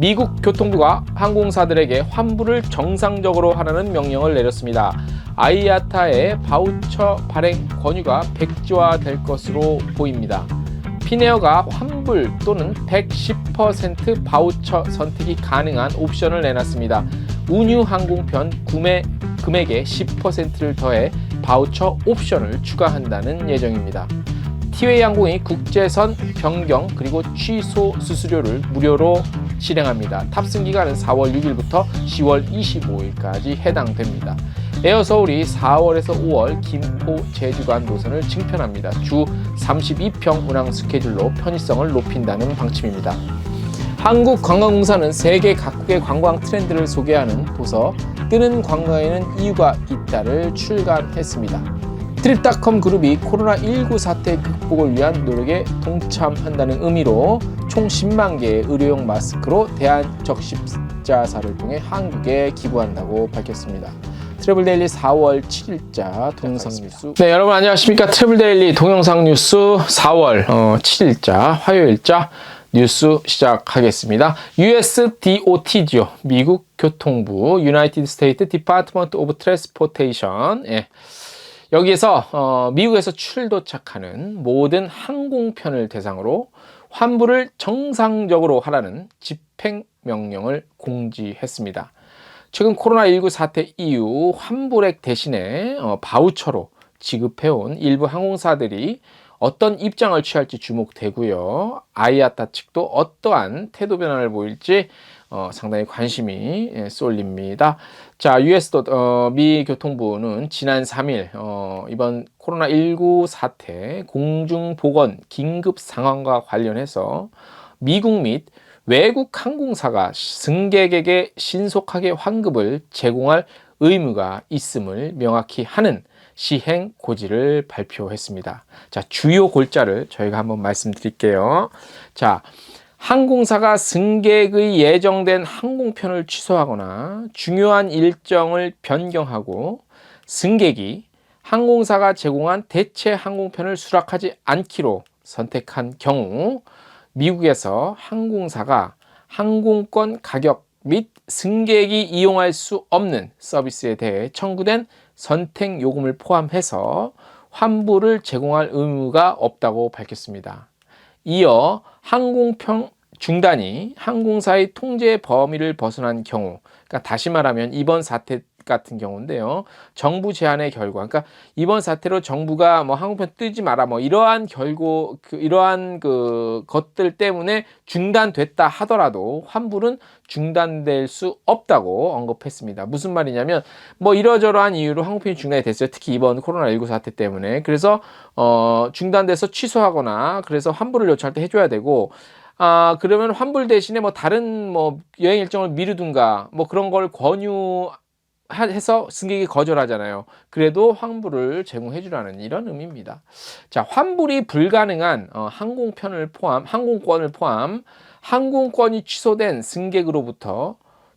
미국 교통부가 항공사들에게 환불을 정상적으로 하라는 명령을 내렸습니다. 아이아타의 바우처 발행 권유가 백지화될 것으로 보입니다. 피네어가 환불 또는 110% 바우처 선택이 가능한 옵션을 내놨습니다. 운유 항공편 구매 금액의 10%를 더해 바우처 옵션을 추가한다는 예정입니다. 티웨이 항공이 국제선 변경 그리고 취소 수수료를 무료로 실행합니다. 탑승 기간은 4월 6일부터 10월 25일까지 해당됩니다. 에어 서울이 4월에서 5월 김포 제주간 노선을 증편합니다. 주 32평 운항 스케줄로 편의성을 높인다는 방침입니다. 한국관광공사는 세계 각국의 관광 트렌드를 소개하는 도서 뜨는 관광에는 이유가 있다를 출간했습니다. 트립닷컴 그룹이 코로나19 사태 극복을 위한 노력에 동참한다는 의미로 총 10만 개의 의료용 마스크로 대한적십자사를 통해 한국에 기부한다고 밝혔습니다. 트래블 데일리 4월 7일자 동영상 뉴스. 네, 여러분 안녕하십니까? 트래블 데일리 동영상 뉴스 4월 어, 7일자 화요일자 뉴스 시작하겠습니다. USDOT죠. 미국 교통부 United States Department of Transportation. 예. 여기에서 어, 미국에서 출도착하는 모든 항공편을 대상으로 환불을 정상적으로 하라는 집행 명령을 공지했습니다. 최근 코로나19 사태 이후 환불액 대신에 어, 바우처로 지급해온 일부 항공사들이 어떤 입장을 취할지 주목되고요. 아이아타 측도 어떠한 태도 변화를 보일지 어, 상당히 관심이 예, 쏠립니다. 자, US도 어, 미 교통부는 지난 3일 어, 이번 코로나19 사태 공중 보건 긴급 상황과 관련해서 미국 및 외국 항공사가 승객에게 신속하게 환급을 제공할 의무가 있음을 명확히 하는 시행 고지를 발표했습니다. 자, 주요 골자를 저희가 한번 말씀드릴게요. 자, 항공사가 승객의 예정된 항공편을 취소하거나 중요한 일정을 변경하고 승객이 항공사가 제공한 대체 항공편을 수락하지 않기로 선택한 경우 미국에서 항공사가 항공권 가격 및 승객이 이용할 수 없는 서비스에 대해 청구된 선택 요금을 포함해서 환불을 제공할 의무가 없다고 밝혔습니다. 이어 항공편 중단이 항공사의 통제 범위를 벗어난 경우, 그러니까 다시 말하면 이번 사태 같은 경우인데요. 정부 제안의 결과, 그러니까 이번 사태로 정부가 뭐 항공편 뜨지 마라, 뭐 이러한 결고, 그 이러한 그 것들 때문에 중단됐다 하더라도 환불은 중단될 수 없다고 언급했습니다. 무슨 말이냐면 뭐 이러저러한 이유로 항공편이 중단이 됐어요. 특히 이번 코로나19 사태 때문에. 그래서 어 중단돼서 취소하거나 그래서 환불을 요청할 때 해줘야 되고 아, 그러면 환불 대신에 뭐 다른 뭐 여행 일정을 미루든가 뭐 그런 걸 권유 해서 승객이 거절하잖아요. 그래도 환불을 제공해 주라는 이런 의미입니다. 자, 환불이 불가능한 어, 항공편을 포함, 항공권을 포함 항공권이 취소된 승객으로부터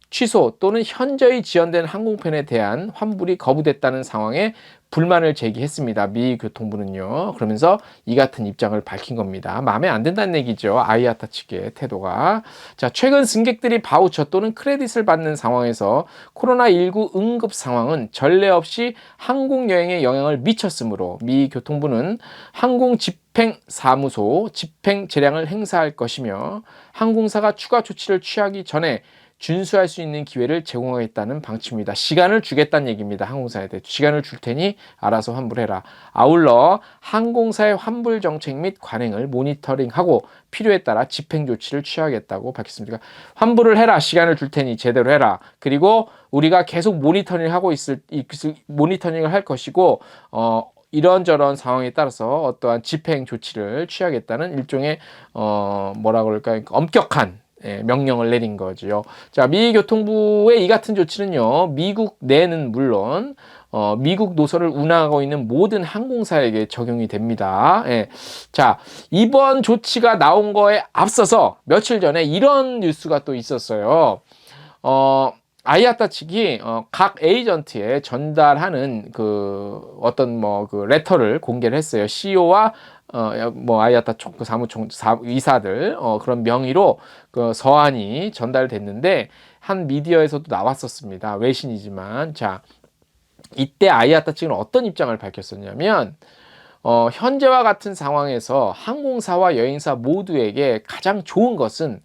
취소 또는 현저히 지연된 항공편에 대한 환불이 거부됐다는 상황에 불만을 제기했습니다. 미 교통부는요. 그러면서 이 같은 입장을 밝힌 겁니다. 마음에 안 든다는 얘기죠. 아이아타 측의 태도가. 자, 최근 승객들이 바우처 또는 크레딧을 받는 상황에서 코로나19 응급 상황은 전례 없이 항공 여행에 영향을 미쳤으므로 미 교통부는 항공 집행 사무소 집행 재량을 행사할 것이며 항공사가 추가 조치를 취하기 전에 준수할 수 있는 기회를 제공하겠다는 방침입니다. 시간을 주겠다는 얘기입니다. 항공사에 시간을 줄 테니 알아서 환불해라. 아울러 항공사의 환불 정책 및 관행을 모니터링하고 필요에 따라 집행 조치를 취하겠다고 밝혔습니다. 환불을 해라. 시간을 줄 테니 제대로 해라. 그리고 우리가 계속 모니터링하고 있을, 모니터링을 할 것이고 어 이런저런 상황에 따라서 어떠한 집행 조치를 취하겠다는 일종의 어 뭐라 그럴까요? 엄격한 예, 명령을 내린 거죠. 자, 미 교통부의 이 같은 조치는요, 미국 내는 물론, 어, 미국 노선을 운항하고 있는 모든 항공사에게 적용이 됩니다. 예. 자, 이번 조치가 나온 거에 앞서서 며칠 전에 이런 뉴스가 또 있었어요. 어, 아이아타 측이 어, 각 에이전트에 전달하는 그 어떤 뭐 그 레터를 공개를 했어요. CEO와 어, 뭐 아이아타 총, 그 사무총 사, 이사들 어, 그런 명의로 그 서한이 전달됐는데 한 미디어에서도 나왔었습니다. 외신이지만 자 이때 아이아타 측은 어떤 입장을 밝혔었냐면 어, 현재와 같은 상황에서 항공사와 여행사 모두에게 가장 좋은 것은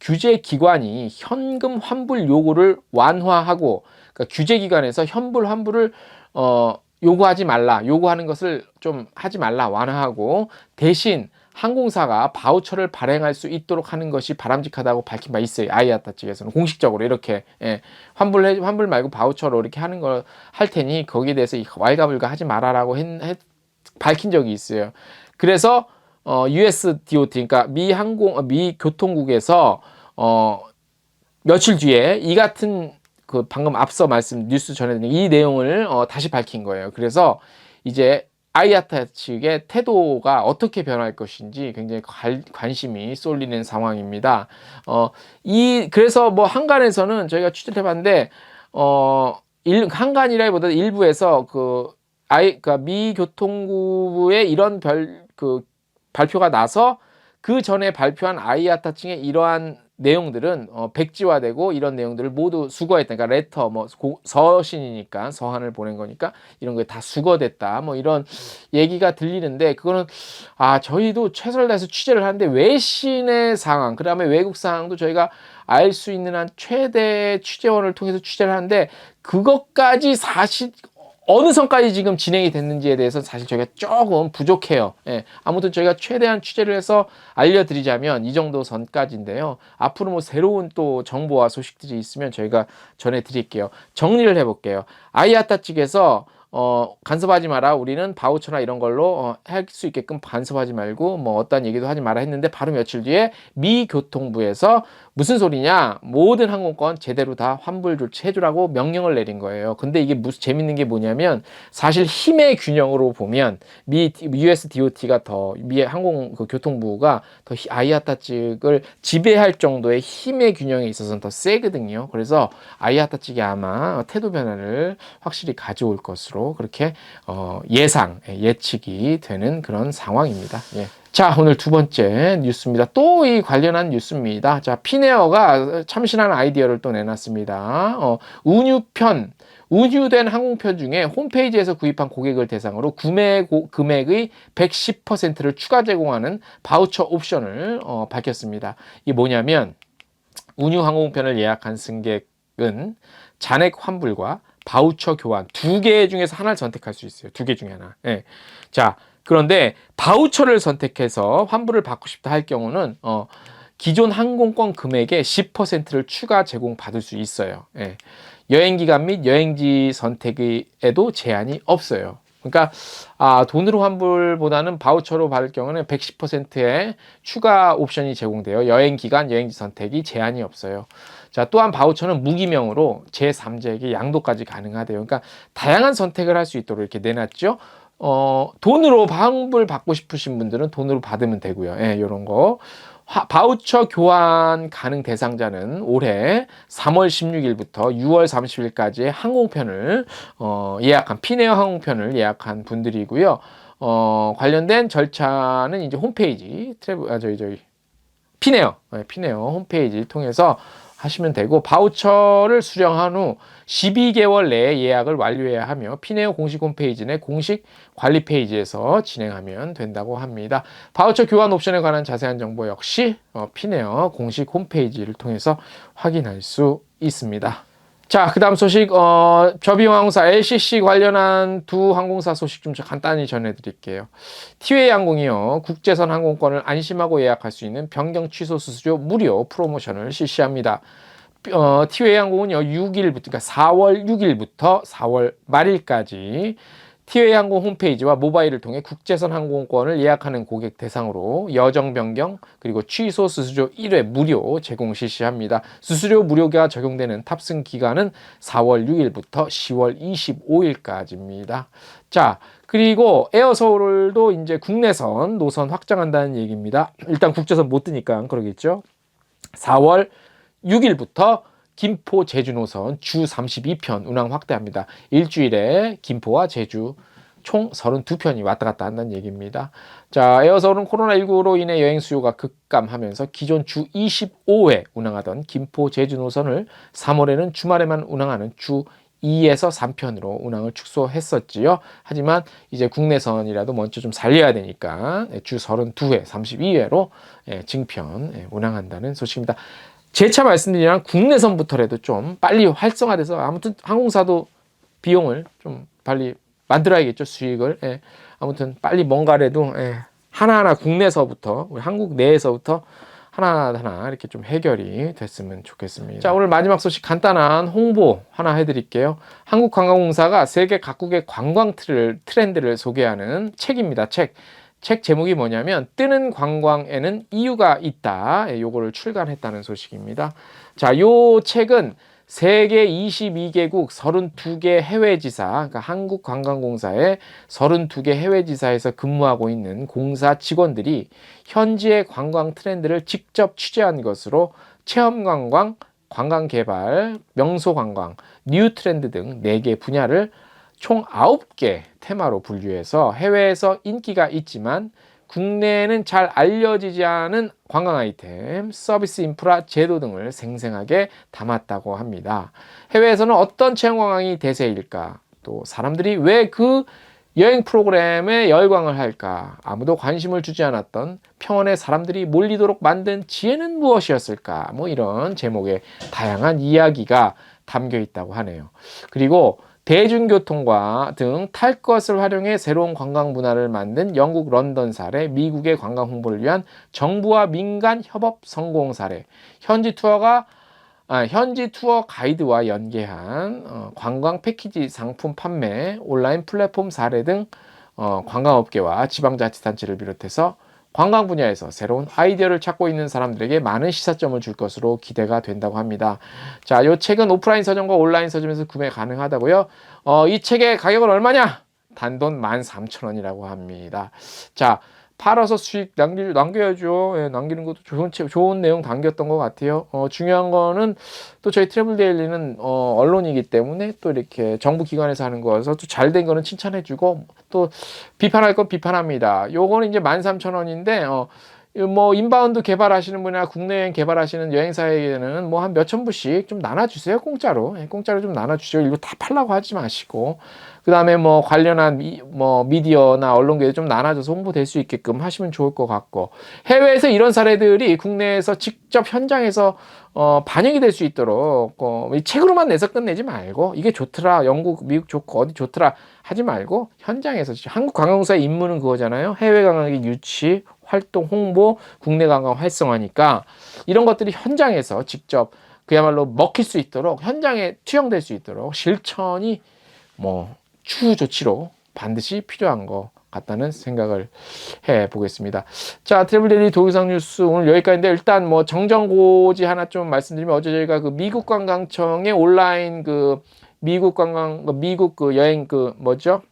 규제 기관이 현금 환불 요구를 완화하고 그러니까 규제 기관에서 현불 환불을 어, 요구하지 말라 요구하는 것을 좀 하지 말라 완화하고 대신 항공사가 바우처를 발행할 수 있도록 하는 것이 바람직하다고 밝힌 바 있어요. 아이아타 측에서는 공식적으로 이렇게 예, 환불 환불 말고 바우처로 이렇게 하는 걸 할 테니 거기에 대해서 왈가불가 하지 말아라고 밝힌 적이 있어요. 그래서 어, US DOT 그러니까 미 항공 어, 미 교통국에서 어, 며칠 뒤에 이 같은 그 방금 앞서 말씀 뉴스 전해드린 이 내용을 어, 다시 밝힌 거예요. 그래서 이제 아이아타 측의 태도가 어떻게 변할 것인지 굉장히 관, 관심이 쏠리는 상황입니다. 어, 이 그래서 뭐 한간에서는 저희가 취재를 해봤는데 어, 일, 한간이라기보다 일부에서 그 아이 그러니까 미 교통부의 이런 별 그 발표가 나서 그 전에 발표한 아이아타 측의 이러한 내용들은 어, 백지화되고 이런 내용들을 모두 수거했다. 그러니까 레터 뭐 고, 서신이니까 서한을 보낸 거니까 이런 게 다 수거됐다. 뭐 이런 얘기가 들리는데 그거는 아 저희도 최선을 다해서 취재를 하는데 외신의 상황, 그 다음에 외국 상황도 저희가 알 수 있는 한 최대 취재원을 통해서 취재를 하는데 그것까지 사실 어느 선까지 지금 진행이 됐는지에 대해서 사실 저희가 조금 부족해요. 예. 아무튼 저희가 최대한 취재를 해서 알려드리자면 이 정도 선까지인데요. 앞으로 뭐 새로운 또 정보와 소식들이 있으면 저희가 전해드릴게요. 정리를 해볼게요. 아이아타 측에서 어, 간섭하지 마라. 우리는 바우처나 이런 걸로 어, 할 수 있게끔 간섭하지 말고 뭐 어떤 얘기도 하지 마라 했는데 바로 며칠 뒤에 미 교통부에서 무슨 소리냐? 모든 항공권 제대로 다 환불 조치해주라고 명령을 내린 거예요. 근데 이게 무슨 재밌는 게 뭐냐면 사실 힘의 균형으로 보면 미 US DOT가 더 미 항공 그 교통부가 더 아이아타 측을 지배할 정도의 힘의 균형에 있어서는 더 세거든요. 그래서 아이아타 측이 아마 태도 변화를 확실히 가져올 것으로 그렇게 어, 예상 예측이 되는 그런 상황입니다. 예. 자, 오늘 두 번째 뉴스입니다. 또 이 관련한 뉴스입니다. 자, 피네어가 참신한 아이디어를 또 내놨습니다. 어, 운유편, 운유된 항공편 중에 홈페이지에서 구입한 고객을 대상으로 구매 고, 금액의 110%를 추가 제공하는 바우처 옵션을 어, 밝혔습니다. 이게 뭐냐면, 운유 항공편을 예약한 승객은 잔액 환불과 바우처 교환 두 개 중에서 하나를 선택할 수 있어요. 두 개 중에 하나. 예. 자, 그런데 바우처를 선택해서 환불을 받고 싶다 할 경우는 어, 기존 항공권 금액의 10%를 추가 제공받을 수 있어요. 예. 여행 기간 및 여행지 선택에도 제한이 없어요. 그러니까 아, 돈으로 환불보다는 바우처로 받을 경우는 110%의 추가 옵션이 제공돼요. 여행 기간, 여행지 선택이 제한이 없어요. 자, 또한 바우처는 무기명으로 제3자에게 양도까지 가능하대요. 그러니까 다양한 선택을 할 수 있도록 이렇게 내놨죠. 어, 돈으로 환불 받고 싶으신 분들은 돈으로 받으면 되고요. 예, 요런 거. 하, 바우처 교환 가능 대상자는 올해 3월 16일부터 6월 30일까지 항공편을 어, 예약한 피네어 항공편을 예약한 분들이고요. 어, 관련된 절차는 이제 홈페이지 트래블 아 저희 저희 피네어 네, 피네어 홈페이지 통해서 하시면 되고 바우처를 수령한 후 12개월 내에 예약을 완료해야 하며 피네어 공식 홈페이지 내 공식 관리 페이지에서 진행하면 된다고 합니다. 바우처 교환 옵션에 관한 자세한 정보 역시 어, 피네어 공식 홈페이지를 통해서 확인할 수 있습니다. 자, 그 다음 소식, 어, 저비용항공사 LCC 관련한 두 항공사 소식 좀 간단히 전해드릴게요. 티웨이 항공이요, 국제선 항공권을 안심하고 예약할 수 있는 변경 취소 수수료 무료 프로모션을 실시합니다. 어, 티웨이 항공은요, 6일부터, 그러니까 4월 6일부터 4월 말일까지 티웨이 항공 홈페이지와 모바일을 통해 국제선 항공권을 예약하는 고객 대상으로 여정 변경 그리고 취소 수수료 1회 무료 제공 실시합니다. 수수료 무료가 적용되는 탑승 기간은 4월 6일부터 10월 25일까지입니다. 자, 그리고 에어 서울도 이제 국내선 노선 확장한다는 얘기입니다. 일단 국제선 못 뜨니까 그러겠죠. 4월 6일부터 김포 제주 노선 주 32편 운항 확대합니다. 일주일에 김포와 제주 총 32편이 왔다 갔다 한다는 얘기입니다. 자, 에어서울은 코로나19로 인해 여행 수요가 급감하면서 기존 주 25회 운항하던 김포 제주 노선을 3월에는 주말에만 운항하는 주 2에서 3편으로 운항을 축소했었지요. 하지만 이제 국내선이라도 먼저 좀 살려야 되니까 주 32회, 32회로 예, 증편 예, 운항한다는 소식입니다. 재차 말씀드리면 국내선부터라도 좀 빨리 활성화돼서 아무튼 항공사도 비용을 좀 빨리 만들어야겠죠 수익을 예. 아무튼 빨리 뭔가라도 예. 하나하나 국내서부터 우리 한국 내에서부터 하나하나 이렇게 좀 해결이 됐으면 좋겠습니다. 자 오늘 마지막 소식 간단한 홍보 하나 해드릴게요. 한국관광공사가 세계 각국의 관광 트렌드를 소개하는 책입니다. 책. 책 제목이 뭐냐면 뜨는 관광에는 이유가 있다. 예, 요거를 출간했다는 소식입니다. 자, 요 책은 세계 22개국 32개 해외지사, 그러니까 한국관광공사의 32개 해외지사에서 근무하고 있는 공사 직원들이 현지의 관광 트렌드를 직접 취재한 것으로 체험관광, 관광개발, 명소관광, 뉴 트렌드 등 4개 분야를 총 9개 테마로 분류해서 해외에서 인기가 있지만 국내에는 잘 알려지지 않은 관광 아이템, 서비스 인프라, 제도 등을 생생하게 담았다고 합니다. 해외에서는 어떤 체험 관광이 대세일까? 또 사람들이 왜 그 여행 프로그램에 열광을 할까? 아무도 관심을 주지 않았던 평원에 사람들이 몰리도록 만든 지혜는 무엇이었을까? 뭐 이런 제목의 다양한 이야기가 담겨 있다고 하네요. 그리고 대중교통과 등 탈 것을 활용해 새로운 관광 문화를 만든 영국 런던 사례, 미국의 관광 홍보를 위한 정부와 민간 협업 성공 사례, 현지 투어가 아, 현지 투어 가이드와 연계한 어, 관광 패키지 상품 판매, 온라인 플랫폼 사례 등 어, 관광업계와 지방자치단체를 비롯해서 관광 분야에서 새로운 아이디어를 찾고 있는 사람들에게 많은 시사점을 줄 것으로 기대가 된다고 합니다. 자, 이 책은 오프라인 서점과 온라인 서점에서 구매 가능하다고요. 어, 이 책의 가격은 얼마냐? 단돈 13,000원이라고 합니다. 자, 팔아서 수익 남기, 남겨야죠. 예, 남기는 것도 좋은, 좋은 내용 담겼던 것 같아요. 어, 중요한 거는 또 저희 트래블 데일리는 어, 언론이기 때문에 또 이렇게 정부 기관에서 하는 거여서 또 잘 된 거는 칭찬해주고 또 비판할 건 비판합니다. 요거는 이제 13,000원인데, 어, 뭐 인바운드 개발하시는 분이나 국내 여행 개발하시는 여행사에게는 뭐 한 몇천 부씩 좀 나눠주세요 공짜로. 예, 공짜로 좀 나눠주시고 이거 다 팔라고 하지 마시고. 그 다음에 뭐 관련한 미, 뭐 미디어나 언론계에 좀 나눠줘서 홍보될 수 있게끔 하시면 좋을 것 같고. 해외에서 이런 사례들이 국내에서 직접 현장에서 어, 반영이 될 수 있도록 어, 이 책으로만 내서 끝내지 말고 이게 좋더라 영국 미국 좋고 어디 좋더라 하지 말고 현장에서 한국 관광사의 임무는 그거잖아요. 해외 관광의 유치 활동 홍보, 국내 관광 활성화니까 이런 것들이 현장에서 직접 그야말로 먹힐 수 있도록 현장에 투영될 수 있도록 실천이 뭐 추후 조치로 반드시 필요한 것 같다는 생각을 해 보겠습니다. 자, 트래블데일리 동영상 뉴스 오늘 여기까지인데 일단 뭐 정정고지 하나 좀 말씀드리면 어제 저희가 그 미국 관광청의 온라인 그 미국 관광 미국 그 여행 그 뭐죠?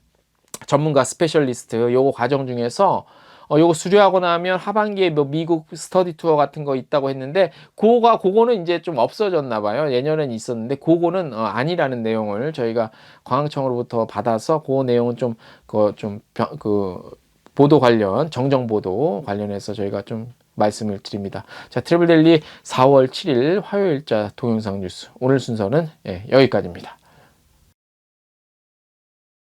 전문가 스페셜리스트 요거 과정 중에서 어, 요거 수료하고 나면 하반기에 뭐 미국 스터디 투어 같은 거 있다고 했는데 그거가 그거는 이제 좀 없어졌나 봐요. 예년엔 있었는데 그거는 어, 아니라는 내용을 저희가 관광청으로부터 받아서 그 내용은 좀 그 좀 그 보도 관련 정정 보도 관련해서 저희가 좀 말씀을 드립니다. 자, 트래블델리 4월 7일 화요일자 동영상 뉴스 오늘 순서는 예, 여기까지입니다.